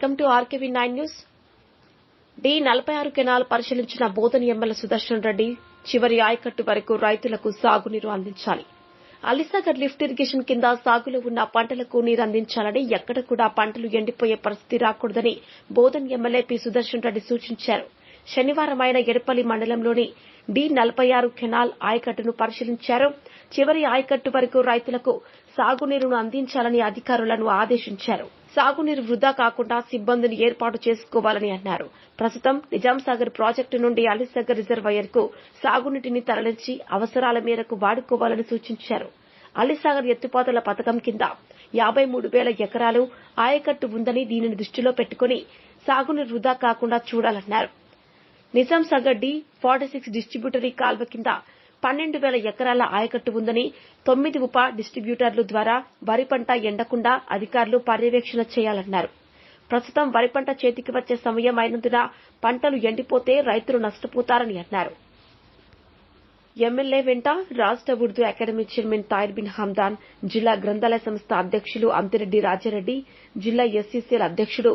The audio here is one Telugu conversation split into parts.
Welcome to RKV nine news D నలభై ఆరు కెనాల్ పరిశీలించిన బోధన ఎమ్మెల్యే సుదర్శన్ రెడ్డి చివరి ఆయకట్టు వరకు రైతులకు సాగునీరు అందించాలి. అలీసాగర్ లిఫ్ట్ ఇరిగేషన్ కింద సాగులో ఉన్న పంటలకు నీరు అందించాలని ఎక్కడ కూడా పంటలు ఎండిపోయే పరిస్థితి రాకూడదని బోధన్ ఎమ్మెల్యే పి సుదర్శన్ రెడ్డి సూచించారు. శనివారం ఆయన ఎడపల్లి మండలంలోని డి నలభై ఆరు కెనాల్ ఆయకట్టును పరిశీలించారు. చివరి ఆయకట్టు వరకు రైతులకు సాగునీరును అందించాలని అధికారులను ఆదేశించారు. సాగునీరు వృధా కాకుండా సిబ్బందిని ఏర్పాటు చేసుకోవాలని అన్నారు. ప్రస్తుతం నిజాంసాగర్ ప్రాజెక్టు నుండి అలీసాగర్ రిజర్వాయర్కు సాగునీటిని తరలించి అవసరాల మేరకు వాడుకోవాలని సూచించారు. అలీసాగర్ ఎత్తిపోతల పథకం కింద యాబై మూడు వేల ఎకరాలు ఆయకట్టు ఉందని దీనిని దృష్టిలో పెట్టుకుని సాగునీరు వృధా కాకుండా చూడాలన్నారు. Nizamsagar D forty six distributary కాల్వ కింద పన్నెండు వేల ఎకరాల ఆయకట్టు ఉందని తొమ్మిది ఉప డిస్టిబ్యూటర్లు ద్వారా వరి పంట ఎండకుండా అధికారులు పర్యవేక్షణ చేయాలన్నారు. ప్రస్తుతం వరి పంట చేతికి వచ్చే సమయం అయినందున పంటలు ఎండిపోతే రైతులు నష్టపోతారని అన్నారు. ఎమ్మెల్యే వెంట రాష్ట్ర ఉర్దూ అకాడమీ చైర్మన్ తాయిర్ బిన్ హమ్దాన్ జిల్లా గ్రంథాలయ సంస్థ అధ్యక్షులు అంతిరెడ్డి రాజారెడ్డి జిల్లా ఎస్సీసీఎల్ అధ్యక్షుడు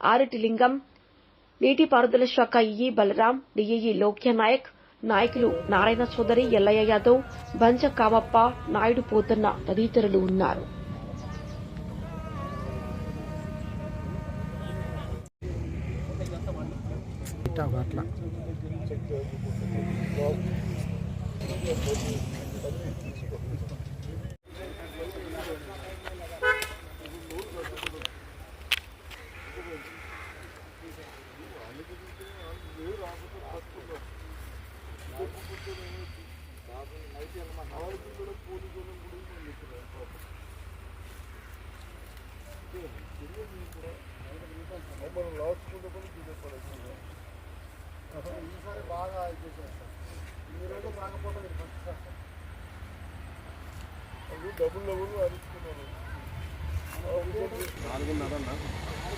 ఆరిటి లింగం నీటిపారుదల శాఖ ఈఈ బలరాం డిఈఈ లోక్యానాయక్ నాయక్ నాయకులు నారాయణ సోదరి ఎల్లయ్య యాదవ్ బంజ కామప్ప నాయుడు పోతన్న తదితరులు ఉన్నారు. మమ్మల్ని లాచుకుంటూ కూడా చూసేసుకోలేదు ఈసారి బాగా చేసేస్తాం ఈ రోజు రాకపోతే ఫస్ట్ కష్టం అది డబుల్ డబుల్ అరుచుకున్నారు నాలుగున్నర నాలుగున్నర